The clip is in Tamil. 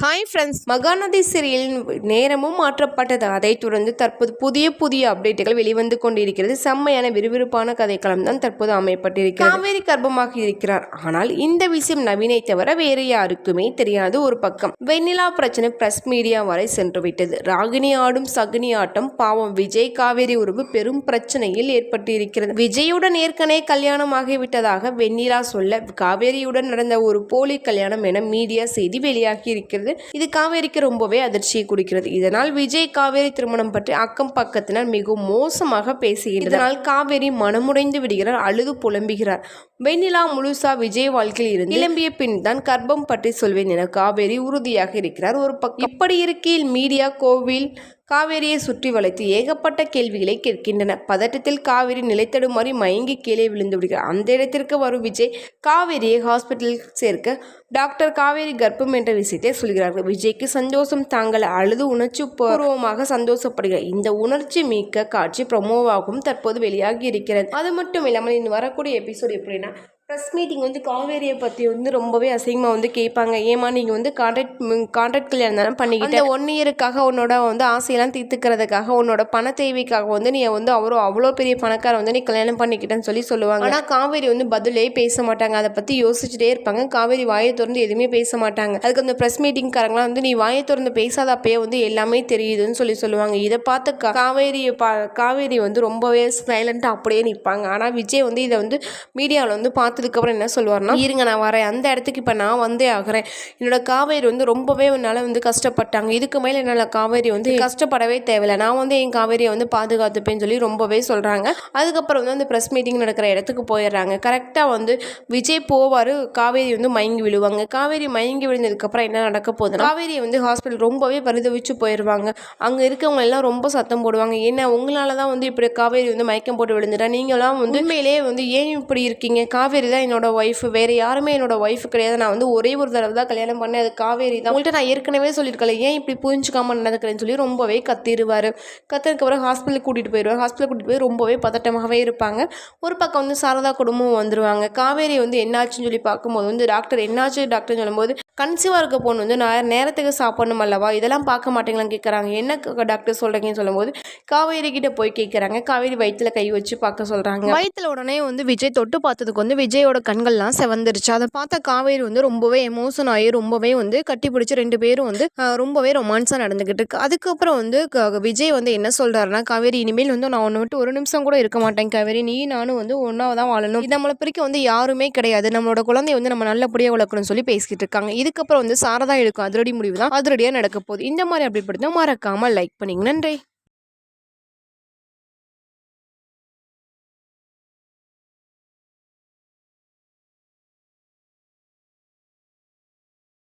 ஹாய் ஃப்ரெண்ட்ஸ் மகாநதி சீரியலின் நேரமும் மாற்றப்பட்டது. அதைத் தொடர்ந்து தற்போது புதிய புதிய அப்டேட்டுகள் வெளிவந்து கொண்டிருக்கிறது. செம்மையான விறுவிறுப்பான கதைக்களம் தான் தற்போது அமையப்பட்டிருக்கிறது. காவேரி கர்ப்பமாக இருக்கிறார். ஆனால் இந்த விஷயம் நவீனை தவிர வேறு யாருக்குமே தெரியாது ஒரு பக்கம். வெண்ணிலா பிரச்சனை பிரஸ் மீடியா வரை சென்று விட்டது. ராகினி ஆடும் சகுனி ஆட்டம் பாவம். விஜய் காவேரி உறவு பெரும் பிரச்சனையில் ஏற்பட்டிருக்கிறது. விஜயுடன் ஏற்கனவே கல்யாணமாகிவிட்டதாக வெண்ணிலா சொல்ல காவேரியுடன் நடந்த ஒரு போலி கல்யாணம் என மீடியா செய்தி வெளியாகி இருக்கிறது. இது காவேரிக்கு ரொம்பவே அதிர்ச்சியை கொடுக்கிறது இதனால் விஜய் காவேரி திருமணம் பற்றி அக்கம் பக்கத்தினர் மிகவும் மோசமாக பேசுகிறார் இதனால் காவேரி மனமுடைந்து விடுகிறார் அழுது புலம்புகிறார். வெண்ணிலா முழுசா விஜய் வாழ்க்கையில் இருந்து கிளம்பிய பின் தான் கர்ப்பம் பற்றி சொல்வேன் என காவேரி உறுதியாக இருக்கிறார். ஒரு பக்கம் இப்படி இருக்கையில் மீடியா கோவில் காவேரியை சுற்றி வளைத்து ஏகப்பட்ட கேள்விகளை கேட்கின்றன. பதட்டத்தில் காவேரி நிலைத்தடுமாறி மயங்கி கீழே விழுந்து விடுகிறார். அந்த இடத்திற்கு வரும் விஜய் காவேரியை ஹாஸ்பிட்டலில் சேர்க்க டாக்டர் காவேரி கர்ப்பம் என்ற விஷயத்தை சொல்கிறார்கள். விஜய்க்கு சந்தோஷம் தாங்கள் அழுது உணர்ச்சி பூர்வமாக சந்தோஷப்படுகிறார். இந்த உணர்ச்சி மிக்க காட்சி ப்ரொமோவாகவும் தற்போது வெளியாகி இருக்கிறது. அது மட்டும் இல்லாமல் இன்று வரக்கூடிய எபிசோடு எப்படின்னா ப்ரெஸ் மீட்டிங் வந்து காவேரியை பற்றி வந்து ரொம்பவே அசிங்கமாக வந்து கேட்பாங்க ஏமா நீங்கள் வந்து கான்ட்ராக்ட் கான்ட்ராக்ட் கல்யாணம் தானே பண்ணிக்கிட்டு? ஒன் இயருக்காக உன்னோட வந்து ஆசையெல்லாம் தீர்த்துக்கிறதுக்காக உன்னோட பண தேவைக்காக வந்து நீ வந்து அவ்வளோ அவ்வளோ பெரிய பணக்கார வந்து நீ கல்யாணம் பண்ணிக்கிட்டேன்னு சொல்லி சொல்லுவாங்க. ஆனால் காவேரி வந்து பதிலே பேச மாட்டாங்க. அதை பற்றி யோசிச்சுட்டே இருப்பாங்க. காவேரி வாயை திறந்து எதுவுமே பேச மாட்டாங்க. அதுக்கு அந்த ப்ரெஸ் மீட்டிங்காரங்களாம் வந்து நீ வாயை திறந்து பேசாத அப்பயே வந்து எல்லாமே தெரியுதுன்னு சொல்லி சொல்லுவாங்க. இதை பார்த்து காவேரியை பா காவேரி வந்து ரொம்பவே சைலண்ட்டாக அப்படியே நிற்பாங்க ஆனால் விஜய் வந்து இதை வந்து மீடியாவில் வந்து பார்த்ததுக்கப்புறம் என்ன சொல்லுவார்னா இருங்க நான் வரேன். அந்த இடத்துக்கு இப்போ நான் வந்தே ஆகிறேன். என்னோட காவேரி வந்து ரொம்பவே என்னால் வந்து கஷ்டப்பட்டாங்க. இதுக்கு மேலே என்னால் காவேரி வந்து கஷ்டப்படவே தேவையில்லை. நான் வந்து என் காவேரியை வந்து பாதுகாத்துப்பேன்னு சொல்லி ரொம்பவே சொல்கிறாங்க அதுக்கப்புறம் வந்து அந்த ப்ரெஸ் மீட்டிங் நடக்கிற இடத்துக்கு போயிடுறாங்க. கரெக்டாக வந்து விஜய் போவார் காவேரி வந்து மயங்கி விழுவாங்க. காவேரி மயங்கி விழுந்ததுக்கப்புறம் என்ன நடக்க போகுது காவேரியை வந்து ஹாஸ்பிட்டல் ரொம்பவே பரிதவிச்சு போயிடுவாங்க அங்கே இருக்கவங்க எல்லாம் ரொம்ப சத்தம் போடுவாங்க. ஏன்னா உங்களால தான் வந்து இப்படி காவேரி வந்து மயக்கம் போட்டு விழுந்துட்டா? நீங்களாம் வந்து உண்மையிலேயே வந்து ஏன் இப்படி இருக்கீங்க? காவேரி தான் என்னோட ஒய்ஃப் வேறு யாருமே என்னோட ஒய்ஃப் கிடையாது. நான் வந்து ஒரே ஒரு தடவை தான் கல்யாணம் பண்ணேன். அது காவேரி தான். உங்கள்கிட்ட நான் ஏற்கனவே சொல்லியிருக்கல ஏன் இப்படி புரிஞ்சுக்காம நடக்கிறேன்னு சொல்லி ரொம்பவே கத்திடுவார். கத்துறதுக்கப்புறம் ஹாஸ்பிட்டலுக்கு கூட்டிகிட்டு போயிடுவார். ஹாஸ்பிட்டல் கூட்டிகிட்டு போய் ரொம்பவே பதட்டமாகவே இருப்பாங்க. ஒரு பக்கம் வந்து சாரதா குடும்பம் வந்துருவாங்க. காவேரி வந்து என்னாச்சுன்னு சொல்லி பார்க்கும்போது வந்து டாக்டர் என்னாச்சு டாக்டர்னு சொல்லும்போது கன்சீவாக இருக்க பொண்ணு வந்து நான் நேரத்துக்கு சாப்பிடணும் அல்லவா? இதெல்லாம் பார்க்க மாட்டேங்களான்னு கேட்குறாங்க என்ன டாக்டர் சொல்கிறீங்கன்னு சொல்லும்போது காவேரி கிட்ட போய் கேட்குறாங்க காவேரி வயிற்றுல கை வச்சு பார்க்க சொல்கிறாங்க வயிற்றுல உடனே வந்து விஜய் தொட்டு பார்த்ததுக்கு வந்து விஜயோட கண்கள்லாம் செவந்துருச்சு. அதை பார்த்த காவேரி வந்து ரொம்பவே எமோஷன் ஆகி ரொம்பவே வந்து கட்டி பிடிச்சி ரெண்டு பேரும் வந்து ரொம்பவே ரொமான்ஸாக நடந்துக்கிட்டு இருக்கு. அதுக்கப்புறம் வந்து க- விஜய் வந்து என்ன சொல்கிறாருன்னா காவேரி இனிமேல் வந்து நான் ஒன்று விட்டு ஒரு நிமிஷம் கூட இருக்க மாட்டேன் காவேரி. நீ நானும் வந்து ஒன்றா தான் வாழணும். இது நம்மளை பிரிக்க வந்து யாருமே கிடையாது. நம்மளோட குழந்தைய வந்து நம்ம நல்லபடியாக வளர்க்கணும்னு சொல்லி பேசிக்கிட்டு இருக்காங்க. இது இதுக்கப்புறம் வந்து சாரதா எடுக்கும் அதிரடி முடிவு தான் அதிரடியாக நடக்க போகுது. இந்த மாதிரி அப்படி மறக்காமல் லைக் பண்ணிங்க. நன்றி.